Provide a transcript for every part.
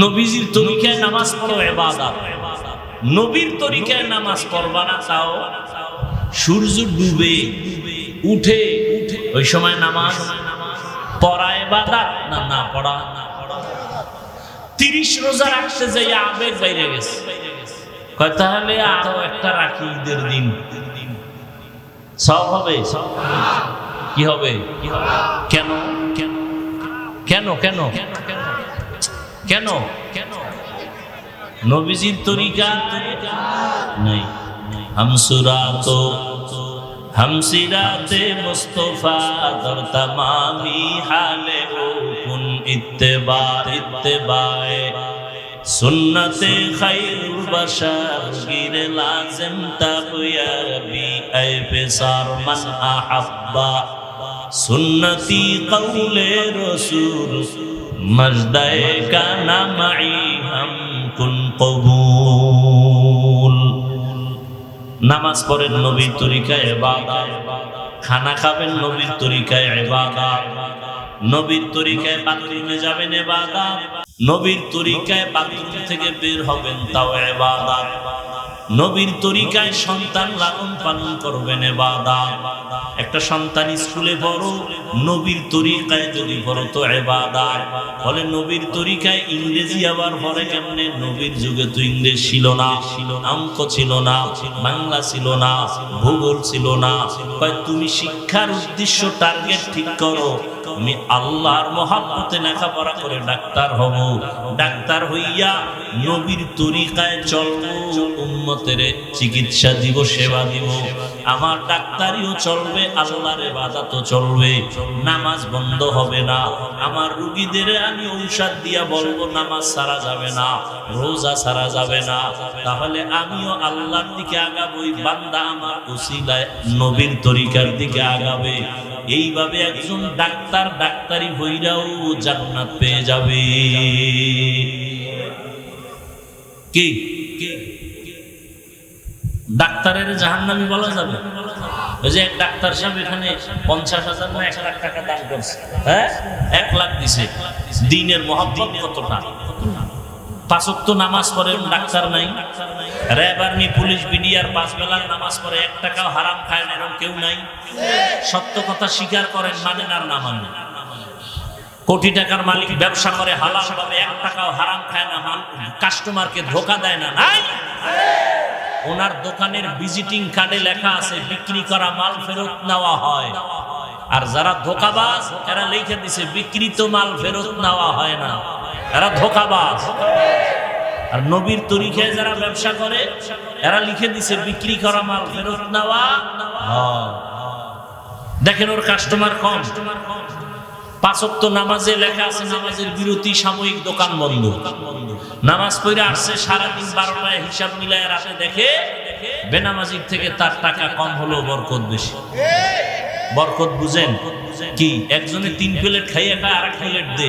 নবীজির তরিকায় নামাজ পড়ো, এবাদাত। নবীর তরিকায় নামাজ পড়বা না, তাও সূর্য ডুবে, উঠে উঠে ওই সময় নামাজ পড়া এবাদাত না না পড়া? তিরিশ রোজা রাখতে যাই আবেগ বাইরে গেছে। তাহলে আরও একটা রাখি ঈদের দিন। সব হবে? কি হবে? কেন কেন? কেন? কেন? কেন? কেন? কেন নবীজির তরিকা নেই। হামসুরা তো হামসিরাতে মুস্তফা দর তমামি হালে কুন ইত্তেবা, ইত্তেবায়ে। সুন্নতে খাইরুল গির তাবয়াবি এ পেসার মান আহাব্বা। সুন্নতি মজদায়ে কানা নামাজ পড়েন নবীর তরিকায় ইবাদত, খানা খাবেন নবীর তরিকায় ইবাদত, নবীর তরিকায় বাথরুমে যাবেন ইবাদত, নবীর তরিকায় বাথরুম থেকে বের হবেন তাও ইবাদত। নবীর তরিকায় সন্তান লালন পালন করবেন ইবাদত একটা সন্তান স্কুলে পড়ো, নবীর তরিকায় যদি পড়ো তো ইবাদত বলে নবীর তরিকায় ইংরেজি আবার পড়ে কেমনে? নবীর যুগে তো ইংরেজ ছিল না ছিল অঙ্ক ছিল না, বাংলা ছিল না, ভূগোল ছিল না। তুমি শিক্ষার উদ্দেশ্য টার্গেট ঠিক করো আমি আল্লাহর মহাব্বতে লেখাপড়া করে ডাক্তার হব। ডাক্তার হইয়া নবীর তরিকায় চলবো উন্মতের চিকিৎসা দিব, সেবা দিব। আমার ডাক্তারিও চলবে, আল্লাহর ইবাদতও চলবে। নামাজ বন্ধ হবে না। আমার রুগীদের আমি ঔষধ দিয়া বলব, নামাজ সারা যাবে না, রোজা সারা যাবে না। তাহলে আমিও আল্লাহর দিকে আগাবই বান্দা আমার উসিলায় নবীর তরিকার দিকে আগাবে। এইভাবে একজন ডাক্তার ডাক্তারি হইরাও জান্নাত পেয়ে যাবে। কি? ডাক্তারের জাহান্নামি বলা যাবে? ওই যে এক ডাক্তার সাহেব এখানে পঞ্চাশ হাজার না এক লাখ টাকা দান করছে। হ্যাঁ? এক লাখ দিছে। দিনের মহব্বত কতটা? পাঁচক্ত নামাজ পড়ে, ডাক্তার নাই। র্যাব আর্মি, পুলিশ, বিডিআর, পাঁচ বেলার নামাজ পড়ে, এক টাকাও হারাম খায় না, এরকম কেউ নাই। সত্য কথা স্বীকার করেন, মানেন আর না মানেন। কোটি টাকার মালিক ব্যবসা করে, হালাল ভাবে এক টাকাও হারাম খায় না কাস্টমারকে ধোকা দেয় না, নাই। ওনার দোকানের ভিজিটিং কার্ডে লেখা আছে, বিক্রি করা মাল ফেরত নেওয়া হয়। আর যারা ধোকাবাজ, এরা লিখে দিছে, বিক্রিত মাল ফেরত নেওয়া হয় না। এরা ধোকাবাজ। আর নবীর তরিখে যারা ব্যবসা করে, এরা লিখে দিছে, বিক্রি করা মাল ফেরত নেওয়া। দেখেন ওর কাস্টমার কম। পাঁচক্ত নামাজে লেখা আছে, নামাজের বিরতি সাময়িক দোকান বন্ধ। নামাজ পড়ে আসছে সারাদিন বারোটায়, হিসাব মিলায় রাতে দেখে বেনামাজির থেকে তার টাকা কম হলো বরকত বেশি। বরকত বুঝেন কি? একজনে তিন প্লেট খাইয়ে খায় আর এক প্লেট দে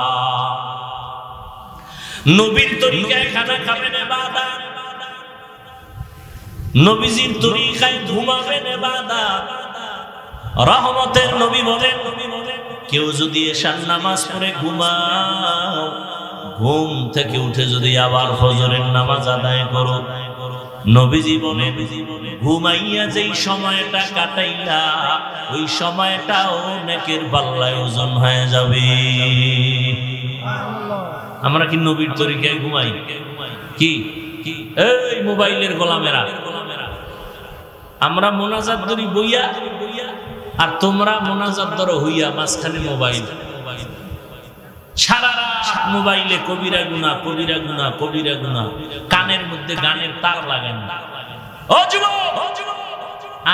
নবীর তরিকায় খানা খাবেন এবাদাত নবীজির তরিকায় ঘুমাবেন এবাদাত রহমতের নবী বলেন, কেউ যদি এশার নামাজ পড়ে ঘুমাও, ঘুম থেকে উঠে যদি আবার ফজরের নামাজ আদায় করো, নবীজি বলে ঘুমাইয়া যেই সময়টা কাটাইলা, ওই সময়টাও নেকের পাল্লায় ওজন হয়ে যাবে। আমরা কি নবীর তরিকায় ঘুমাই? কি? এই মোবাইলের গোলামেরা। আমরা মোনাজাত ধরি বইয়া, আর তোমরা মোনাজাত ধরো হইয়া মাঝখানে মোবাইল। সারা রাত মোবাইলে কবিরা গুনা কবিরা গুনা কবিরা গুনা কানের মধ্যে গানের তার লাগান।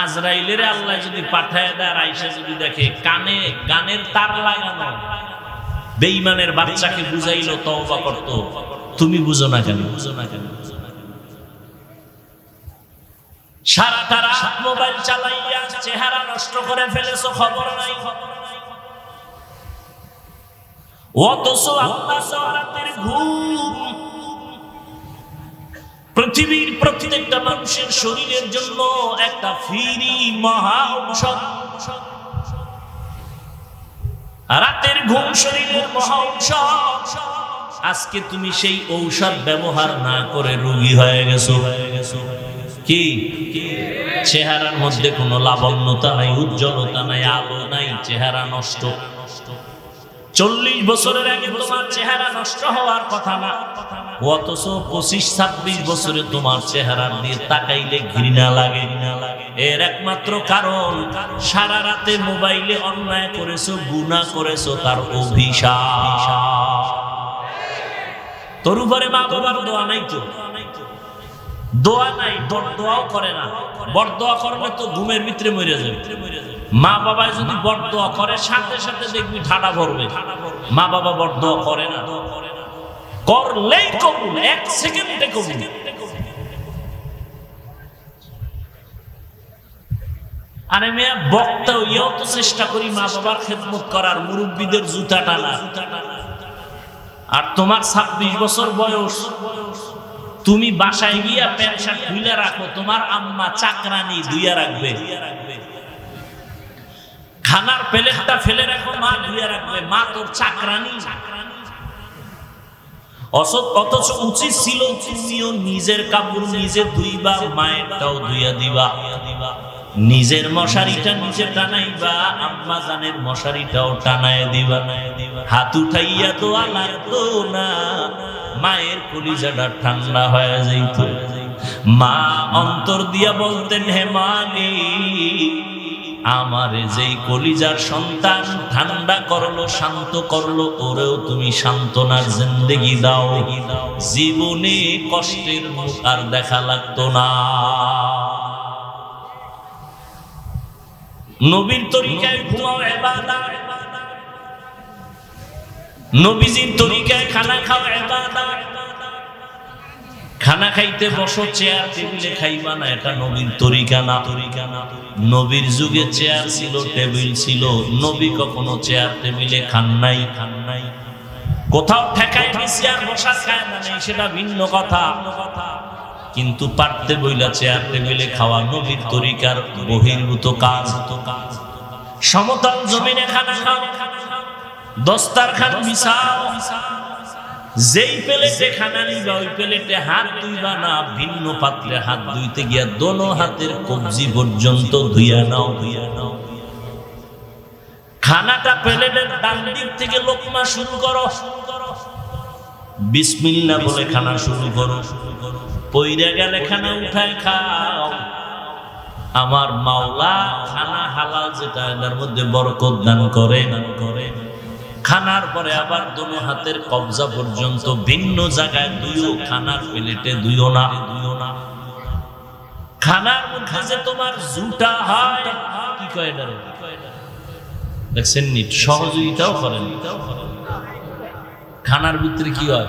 আজরাইলের আল্লাহ যদি পাঠায় দেয় আইসা যদি দেখে কানে গানের তার লাগানো। বেঈমানের বাচ্চাকে বুঝাইলো, তওবা করতো। তুমি বুঝো না কেন? বুঝো না কেন সারাটা রাত মোবাইল চালাইয়া চেহারা নষ্ট করে ফেলেছো, খবর নাই। অথচ রাতের ঘুম পৃথিবীর প্রত্যেকটা মানুষের শরীরের জন্য একটা ফিরি মহা ঔষধ। রাতের ঘুম শরীরের মহা আজকে তুমি সেই ঔষধ ব্যবহার না করে রোগী হয়ে গেছো। কি? চেহারার মধ্যে কোনো লাবণ্যতা নাই, উজ্জ্বলতা নাই, আলো নাই, চেহারা নষ্ট। চল্লিশ বছরের আগে তোমার চেহারা নষ্ট হওয়ার কথা না। অথচ পঁচিশ ছাব্বিশ বছরে তোমার চেহারা দিয়ে তাকাইলে ঘৃণা লাগে। এর একমাত্র কারণ, সারা রাতে মোবাইলে অন্যায় করেছ গুণা করেছ, তার অভিশাপ। তোর উপরে মা বাবার দোয়া নাই তো? দোয়া নাই বড় দোয়াও করে না। বড় দোয়া করলে তো ঘুমের ভিতরে মরে যাবে। মা বাবা যদি বড় দোয়া করে, সাথে সাথে দেখবি ঠাডা ভরবে। মা বাবা বড় দোয়া করে না। করলেই কবুল, এক সেকেন্ডে কবুল। আরে মেয়া বক্তা ইয়েও তো চেষ্টা করি মা বাবার খেদমত করার, মুরব্বীদের জুতা টানা আর তোমার ছাব্বিশ বছর বয়স, তুমি বাসায় গিয়া প্যান্ট শার্ট খুলে রাখো, তোমার আম্মা চাকরানি ধুইয়া রাখবে। খানার প্লেটটা ফেলে রাখো, মা ধুইয়া রাখবে, মা তোর চাকরানি অথচ উচিত ছিল নিজের কাপড় নিজে ধুইবা, মায়েরটাও ধুইয়া দিবা। নিজের মশারিটা নিজে টানাইবা, আম্মা জানের মশারিটাও টানায় দিবা। হাত উঠাইয়া দোয়া লাগতো না, মায়ের কলিজাটা ঠান্ডা হয়ে যাইত। মা অন্তর দিয়া বলতেন, হে মালি আমারে যেই কলিজার সন্তান ঠান্ডা করল, শান্ত করল, ওরেও তুমি সান্ত্বনার জিন্দেগি দাও। জীবনে কষ্টের মুখ আর দেখা লাগতো না। নবীর তরিকায় ঘুমাও নবীজির তরিকায় খানা খাও খানা খাইতে বসো, চেয়ার টেবিলে খাইবা না, এটা নবীর তরিকা না। তরিকা না নবীর যুগে চেয়ার ছিল, টেবিল ছিল। নবী কখনো চেয়ার টেবিলে খান নাই। খান নাই কোথাও ঠেকাই চেয়ার বসা খায় না সেটা ভিন্ন কথা। কিন্তু পারতে বইলা চেয়ার টেবিলে খাওয়া নবীর তরিকার বহির্ভূত কাজ। হতো কাজ সমতল জমিনে খানা খাও দস্তার খান বিছাও যেই প্লেটে খানা নিবা, ওই প্লেটে হাত ধুইবা না, ভিন্ন পাত্রে হাত ধুইতে গিয়া দোনো হাতের কবজি পর্যন্ত ধুইয়া নাও। ধুইয়া নাও খানাটা প্লেটের ডান দিক থেকে লোকমা শুরু করো। বিসমিল্লা বলে খানা শুরু করো শুরু করো। পইরা গেলে খানা উঠায় খাও। আমার মাওলা খানা হালাল যেটা এটার মধ্যে বরকত দান করে করে খানার পরে আবার দোনো হাতের কবজা পর্যন্ত ভিন্ন জায়গায় দুইও খানার প্লেটে, দুইও না। দুইও না খানার মধ্যে যে তোমার জুটা হয়, কি কয় এটারে? দেখছেন নিট সহযোগিতাও করেন খানার ভিতরে কি হয়?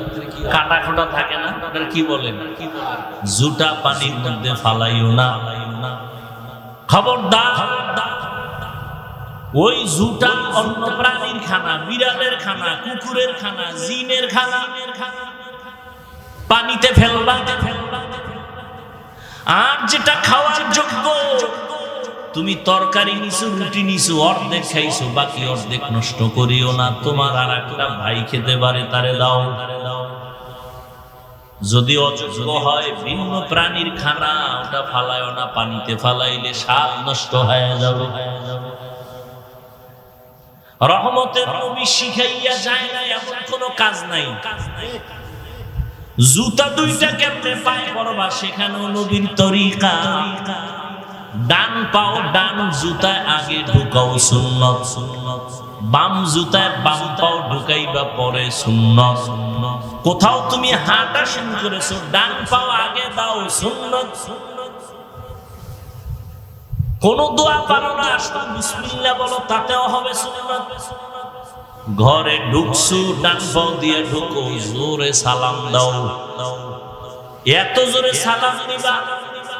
কাটা খোটা থাকে না? আপনারা কি বলেন? জুটা পানির মধ্যে ফালাইও না। খবরদার, ওই জুটা অন্য প্রাণীর খানা, বিড়ালের খানা, কুকুরের খানা, জিনের খানা। পানিতে ফেলবা। আর যেটা খাওয়ার যোগ্য তুমি তরকারি নিছো, রুটি নিছো, অর্ধেক খাইছো, বাকি অর্ধেক নষ্ট করিও না। তোমার আর একটা ভাই খেতে পারে, তারে দাও। যদি অযোগ্য হয়, ভিন্ন প্রাণীর খানা, ওটা ফালায় না, পানিতে ফালাইলে স্বাদ নষ্ট হয়ে যাবে। রহমতের নবী শিখাইয়া যায় না, এমন কোন কাজ নাই। জুতা দুইটা কেমনে পায় করবা সেখানেও নবীর তরিকা। ডান পাও ডান জুতায় আগে ঢুকাও সুন্নত। সুন্নত বাম জুতায় বাম পাও ঢুকাইবা পরে সুন্নত। কোথাও তুমি হাঁটা শুরু করেছ, ডান পাও আগে দাও সুন্নত। কোন দোয়া পারো না, আসো বিসমিল্লাহ বলো, তাতেও হবে সুন্নত। ঘরে ঢুকছু, ডান পাও দিয়ে ঢুকো, জোরে সালাম দাও। এত জোরে সালাম দিবা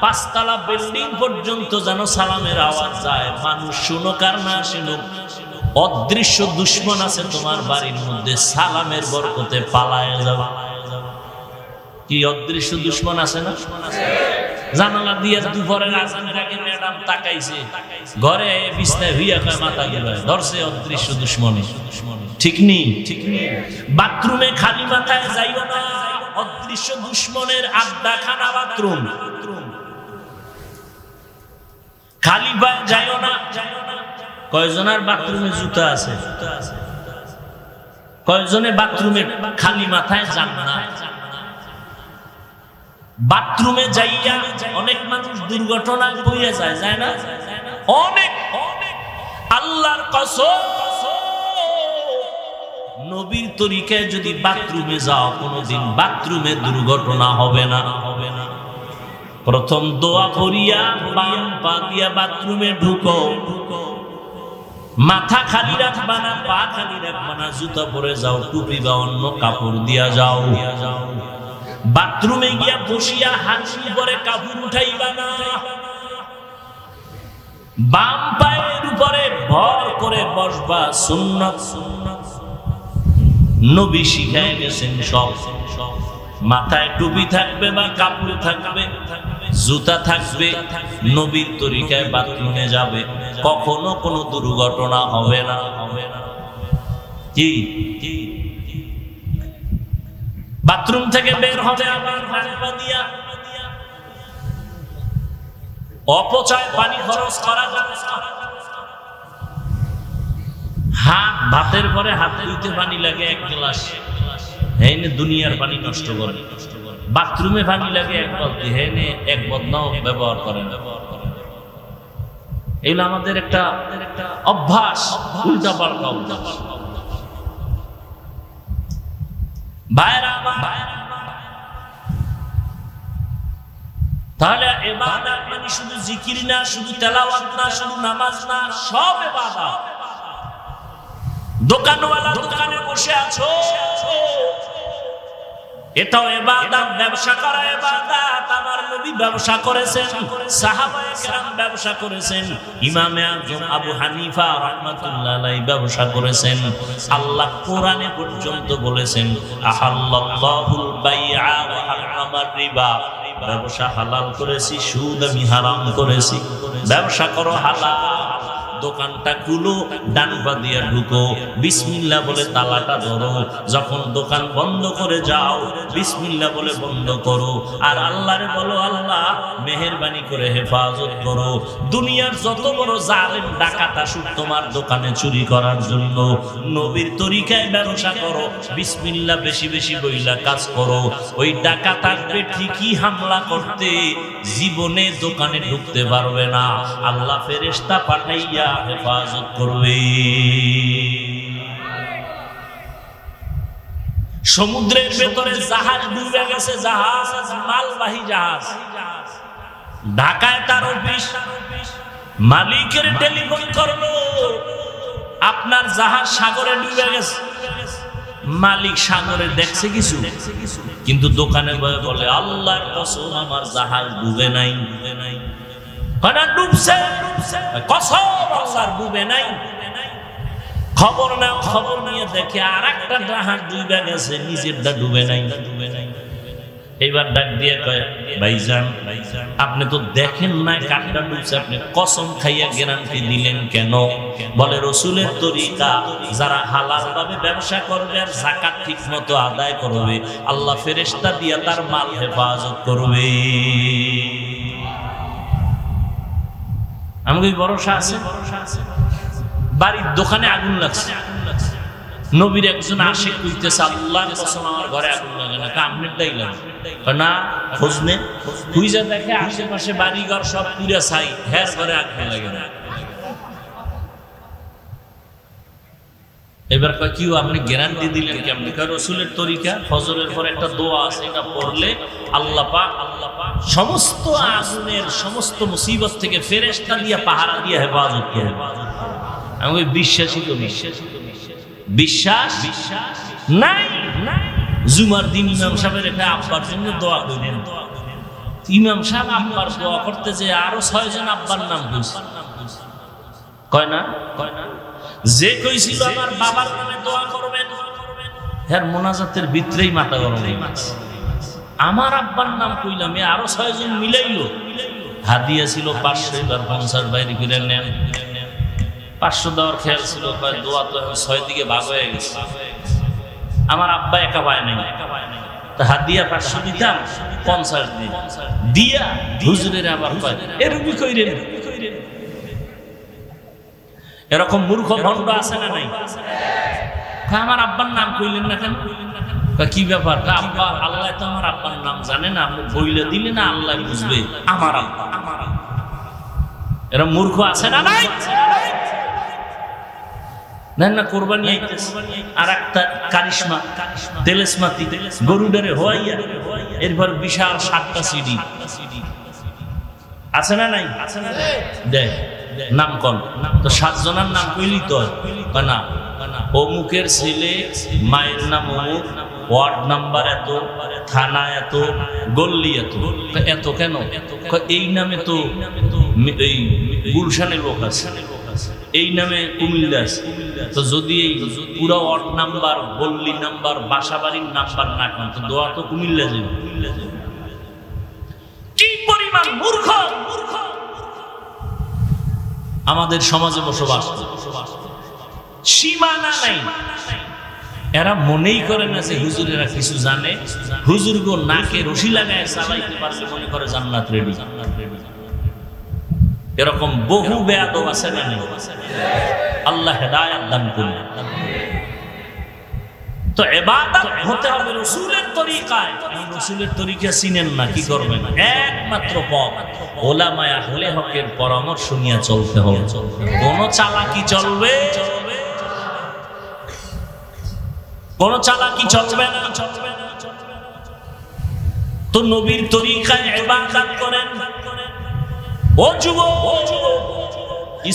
পাঁচতলা বিল্ডিং পর্যন্ত যেন সালামের আওয়াজ যায়। মানুষ শুনুক আর না শুনুক অদৃশ্য দুশ্মন আছে তোমার বাড়ির মধ্যে। সালামের বরকতে পালায় যাবে কি অদৃশ্য দুশ্মন আছে না? জানালা দিয়ে দুপুরের আগে ম্যাডাম তাকাইছে? ঘরে বিছনায় হইয়া কয় মাথা ধরছে অদৃশ্য দুশ্মনী। ঠিক নেই ঠিক নেই বাথরুমে খালি মাথায় যাইও না। অদৃশ্য দুশ্মনের আড্ডা খানা বাথরুম। খালি পায়ে যাইও না। কয়জনের বাথরুমে জুতা আছে? কয়জনে বাথরুমে খালি মাথায় যান না বাথরুমে যাইয়া অনেক মানুষ দুর্ঘটনায় পড়ে যায় যায় না? অনেক। আল্লাহর কসম। নবীর তরিকায় যদি বাথরুমে যাও, কোনোদিন বাথরুমে দুর্ঘটনা হবে না। প্রথম দোয়া করিয়া বাম বাথরুমে ঢুকো। মাথা খালি রাখবা না, পা খালি রাখবা না, জুতা পরে যাও, টুপি বা অন্য কাপড় দিয়া যাও। বাথরুমে গিয়া বসিয়া হাঁচি করে কাপড় উঠাইবা না। বাম পায়ের উপরে ভর করে বসবা সুন্নাত। সুন্নাত নবী শিখায় গেছেন সব। মাথায় টুপি থাকবে বা কাপড় থাকবে। জুতা থাকবে, নবীর তরিকায় বাথরুমে যাবে। কখনো কোনো দুর্ঘটনা হবে না। হবে না কি? বাথরুম থেকে বের হবে আবার দিয়া অপচয় পানি খরচ করা যাবে হাত ভাতের পরে হাত ধুইতে পানি লাগে এক গ্লাস। হেনে দুনিয়ার পানি নষ্ট করে। বাথরুমে পানি লাগে, এক হেনে এক বদনাও ব্যবহার করে ব্যবহার করে এগুলো আমাদের একটা অভ্যাস উল্টা পাল্টা অভ্যাস তাহলে মানে শুধু জিকির না, শুধু তেলাওয়াত না, শুধু নামাজ না, সব দোকানওয়ালা দোকানে বসে আছো। এটাও এবাদত ব্যবসা করা আমার নবী ব্যবসা করেছেন সাহাবায়ে কেরাম ব্যবসা করেছেন, ইমামে আবু হানিফা রাহমাতুল্লাহ আলাইহি ব্যবসা করেছেন। আল্লাহ কোরআনে পর্যন্ত বলেছেন, আহাল্লাল্লাহুল বাইআ ওয়া হারামার রিবা। ব্যবসা হালাল করেছি, সুদ আমি হারাম করেছি। ব্যবসা করো হালাল। দোকানটা খুলো, ডান পা দিয়ে ঢুকো। বিসমিল্লা বলে তালাটা ধরো। যখন দোকান বন্ধ করে যাও বিসমিল্লা বলে বন্ধ করো। আর আল্লাহরে বলো, আল্লাহ, মেহেরবানি করে হেফাজত করো। দুনিয়ার যত বড় জালেম, ডাকাত আসুক, তোমার দোকানে চুরি করার জন্য। নবীর তরিকায় ব্যবসা করো। বিসমিল্লা বেশি বেশি বইলা কাজ করো। ওই ডাকাত আসবে ঠিকই হামলা করতে, জীবনে দোকানে ঢুকতে পারবে না। আল্লাহ ফেরেশতা পাঠাইয়া হেফাজত করবে। সমুদ্রের ভেতরে জাহাজ ডুবে গেছে, জাহাজ মালবাহী জাহাজ। ঢাকায় তার অফিস, মালিকের টেলিফোন করল, আপনার জাহাজ সাগরে ডুবে গেছে। মালিক সাগরে দেখছে কিছু, কিন্তু দোকানে বলে, আল্লাহর কসম, আমার জাহাজ ডুবে নাই ডুবে নাই। ডুবছে। কসম ডুবে নাই। খবর খবর দেখে আর একটা গেছে নিজেরটা ডুবে নাই ডুবে নাই। এইবার ডাক দিয়ে কয়, ভাইজান, আপনি তো দেখেন না কাঠটা ডুবছে, আপনি কসম খাইয়া গ্যারান্টি দিলেন কেন? বলে, রসুলের তরিকা, যারা হালাল ভাবে ব্যবসা করবে আর জাকাত ঠিক মতো আদায় করবে, আল্লাহ ফেরেশতা দিয়া তার মাল হেফাজত করবে। আমাকে ভরসা আছে? বাড়ির দোকানে আগুন লাগছে। নবীর একজন আশেক কইতেছে, আল্লাহর কসম আমার ঘরে আগুন লাগে না। কামনেরটাই লাগে। কয়, না, খোঁজ নে। খুঁজে দেখে আশেপাশে বাড়ি ঘর সব পুরা ছাই হ্যাঁ ঘরে আগুন লাগে না। এবার কিউ আপনি গ্যারান্টি দিলেন কেমনি? কয়, রসুলের তরিকা, ফজরের পর একটা দোয়া আছে, এটা পড়লে আল্লাহ পাক আল্লাহ পাক সমস্ত আগুনের সমস্ত মুসিবত থেকে ফেরেশতা দিয়া, পাহারা দিয়ে হেফাজত করে আমি ওই বিশ্বাসী তো বিশ্বাসী তো বিশ্বাস বিশ্বাস নাই? নাই জুমার দিন ইমাম সাহেবের রেখে আব্বার জন্য দোয়া করেন ইমাম সাহেব আব্বার দোয়া করতে যে আরও ছয়জন আব্বার নাম কয় না কয় না? যে কইছিল আমার বাবার নামে দোয়া করবেন হ্যাঁ মোনাজাতের ভিতরেই মাথা গরম। আমার আব্বার নাম কইলাম, এ আরও ছয়জন মিলাইলো। হাদিয়া ছিল পাঁচশো, এবার পঞ্চাশ বাইরে ফিরে নেন। পাঁচশো দেওয়ার খেয়াল ছিল দোয়া তো এখন ছয় দিকে ভাগ হয়ে গেছে। আমার আব্বা একা পায় নাই। তা হাদিয়া পাঁচশো দিতাম, পঞ্চাশ দিন। দিয়া হুজুরের আবার পায় এরকমই এরকম মূর্খ ভণ্ড আছে না নাই? আমার আব্বার নাম কইলেন না কেন? কি ব্যাপার? আব্বা, আল্লাহ তো আমার আব্বার নাম জানে না বইলে দিলে না আল্লাহ বুঝবে। আমার আব্বা। আমার। এরা মূর্খ আছে না নাই? না না, কোরবানি আর একটা কারিশমা তেলেসমাতি গরুডারে হওয়াইয়া এরপর বিশাল সাতটা সিডি। আছে না নাই? আছে না দেখ। নাম কন তো সাতজনের নাম কইলি তো বা না? অমুকের ছেলে, মায়ের নাম অমুক, ওয়ার্ড নাম্বার এত, থানা এত, গল্লি এত। এত কেন? এই নামে তো এই গুলশানের লোক আছে। এই নামে কুমিল্লা আছে। তো যদি এই পুরো ওয়ার্ড নাম্বার, গল্লি নাম্বার বাসা বাড়ির নাম্বার না কেন, তো দোয়া তো কুমিল্লা যাবে কি পরিমাণ মূর্খ মূর্খ? আমাদের সমাজে বসবাস সীমানা নাই। এরা মনেই করে না যে হুজুরেরা কিছু জানে। হুজুর গো নাকে রশি লাগায় চালাইতে মনে করে জান্নাত রেডি এরকম বহু বেয়াদব আছে না আল্লাহ হেদায়াত দান করুন। তো এবাদত হতে হবে রসুলের তরিকায়। রসুলের তরিকা চিনেন না, কি করবেন? একমাত্র পথ। ওলামায় আহলে হকের পরামর্শ নিয়ে চলতে হবে। কোন চালাকি চলবে? কোন চালাকি চলবে না? চলবে তো নবীর তরিকায় করেন। ও যুবক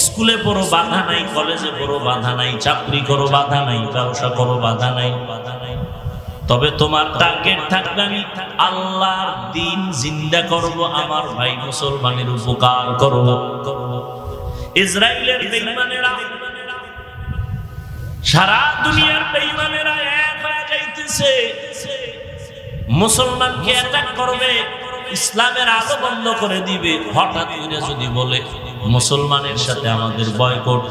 স্কুলে পড়ো, বাধা নাই, কলেজে পড়ো, বাধা নাই, চাকরি করো, বাধা নাই, ব্যবসা করো বাধা নাই বাধা নাই। তবে তোমার টার্গেট থাকবে আমি আল্লাহর দিন জিন্দা করব, আমার ভাই মুসলমানের উপকার করব। ইসরায়েলের বেঈমানেরা সারা দুনিয়ার বেঈমানেরা এক হয়ে যাইতেছে। মুসলমানকে অ্যাটাক করবে, ইসলামের আলো বন্ধ করে দিবে। হঠাৎ করে যদি বলে, মুসলমানের সাথে আমাদের বয়কট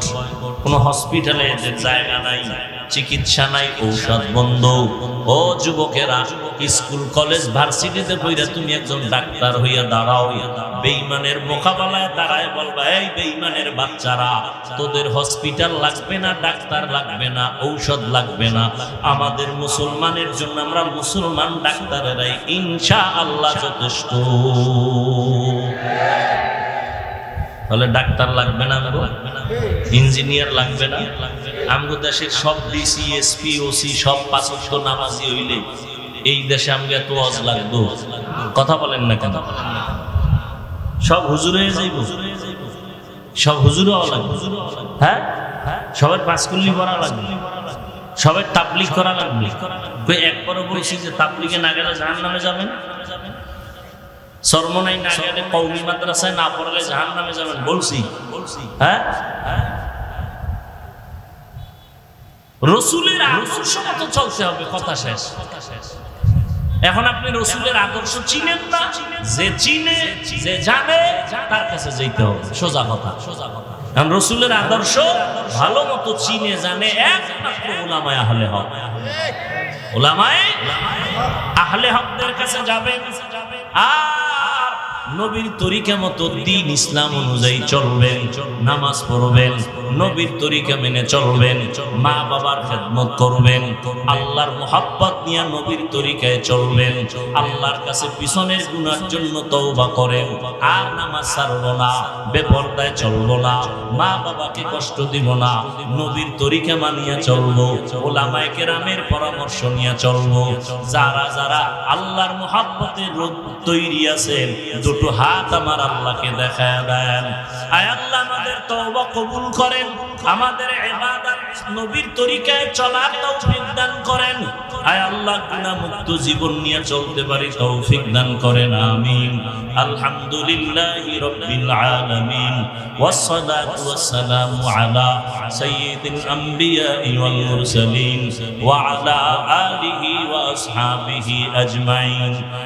কোনো হসপিটালে এদের জায়গা নাই। চিকিৎসা নাই, ঔষধ বন্ধ। ও যুবকেরা, স্কুল, কলেজ, ভার্সিটিতে পড়া তুমি একজন ডাক্তার হইয়া দাঁড়াও। বেইমানের মোকাবেলায় দাঁড়ায় বলবা, এই বেইমানের বাচ্চারা, তোদের হসপিটাল লাগবে না, ডাক্তার লাগবে না, ঔষধ লাগবে না। আমাদের মুসলমানের জন্য আমরা মুসলমান ডাক্তারেরাই ইনশা আল্লাহ যথেষ্ট। তাহলে ডাক্তার লাগবে না আমগো ইঞ্জিনিয়ার লাগবে না? আমগো দেশের সব ডিসি, এসপি, ওসি, সব পাঁচক্ষ নামাজি হইলে এই দেশে আমগো এত অজ লাগতো কথা বলেন না কেন? সব হুজুরে যাইব? সব হুজুরে লাগবে? হ্যাঁ? সবার পাঁচকুল্লি করা লাগবে? সবাই তাবলিক করা লাগবে? একবারও বলছি যে তাবলিগে না গেলে জাহান নামে যাবেন? সর্বনাই না গেলে কৌমি মাদ্রাসায় না পড়লে জাহান নামে যাবেন? বলছি। হ্যাঁ হ্যাঁ? রসুলের আদর্শ মতো চলতে হবে, কথা শেষ। এখন আপনি রসুলের আদর্শ চিনেন না, যে চিনে, যে জানে, তার কাছে যেতে হবে, সোজা কথা। সোজা কথা এখন রসুলের আদর্শ ভালো মতো চিনে, জানে একমাত্র ওলামায় আহলে হক। ওলামায় আহলে হকদের কাছে যাবেন, আর নবীর তরিকা মতো দিন ইসলাম অনুযায়ী চলবেন, নামাজ পড়বেন, নবীর তরিকা মেনে চলবেন মা বাবার খেদমত করবেন, আল্লাহর মোহাব্বত নিয়ে নবীর তরিকায় চলবেন। আল্লাহর কাছে পিছনের গুনার জন্য তওবা করেন। আর নামাজ ছাড়বো না, বেপরদায় চলবো না মা বাবাকে কষ্ট দিব না, নবীর তরিকা মানিয়ে চলবো, ওলামায়ে কেরামের পরামর্শ নিয়ে চলবো। যারা যারা আল্লাহর মোহাব্বতের রোদ তৈরি আছেন, দুটো হাত আমার আল্লাহকে দেখায় দেন। আয় আল্লাহ, আমাদের তওবা কবুল করেন। আমাদের ইবাদত নবীর তরিকায় চলার তৌফিক দান করেন আয় আল্লাহ গুনাহ মুক্ত জীবন নিয়ে চলতে পারি তৌফিক দান করেন আমিন আলহামদুলিল্লাহি রাব্বিল আলামিন والصلاة والسلام على سيد الأنبياء والمرسلين وعلى آله وأصحابه أجمعين